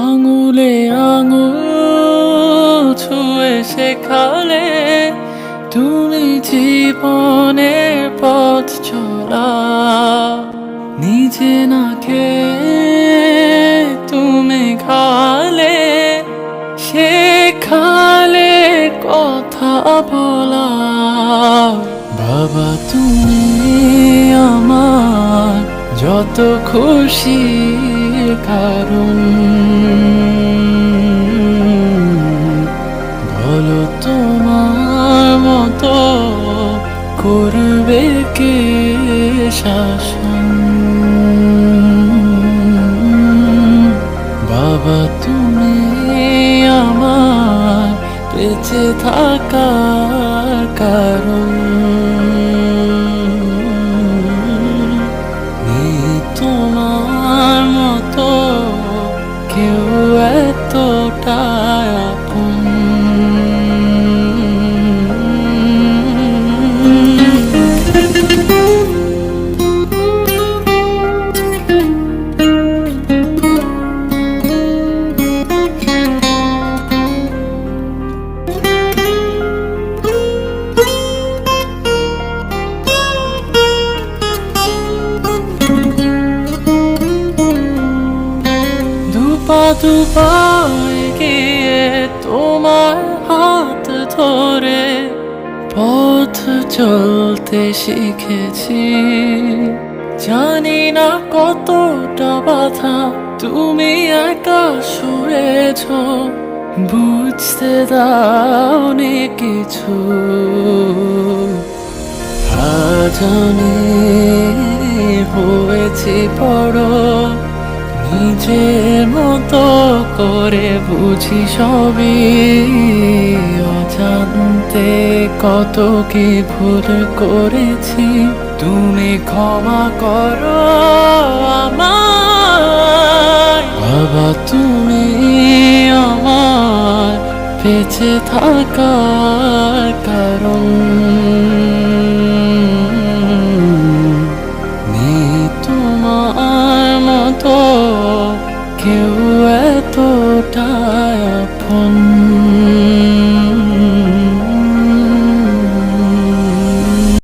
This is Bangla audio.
আঙুলে আঙুল ছুঁয়ে শেখালে তুমি জীবনের পথ চলা। নিজে না খেয়ে তুমি খালে শেখালে কথা বলা। বাবা, তুমি যত খুশি কারণ। বলো তোমার মতো করবে কে শাসন? বাবা, তুমি আমার বেঁচে থাকার কারণ। তোমার দুপা এগিয়ে তোমার হাত ধরে পথ চলতে শিখেছি। জানি না কতটা বাধা, তুমি একা সরেছ। বুঝতে দাওনি কিছু। আজ আমি হয়েছি বড়, নিজের মতো করে বুঝি সবই। অজান্তে কত কি ভুল করেছি? তুমি ক্ষমা করো আমার বাবা, তুমি আমার বেঁচে থাকার কারণ। তোমার মতো কেউ এতটা আপন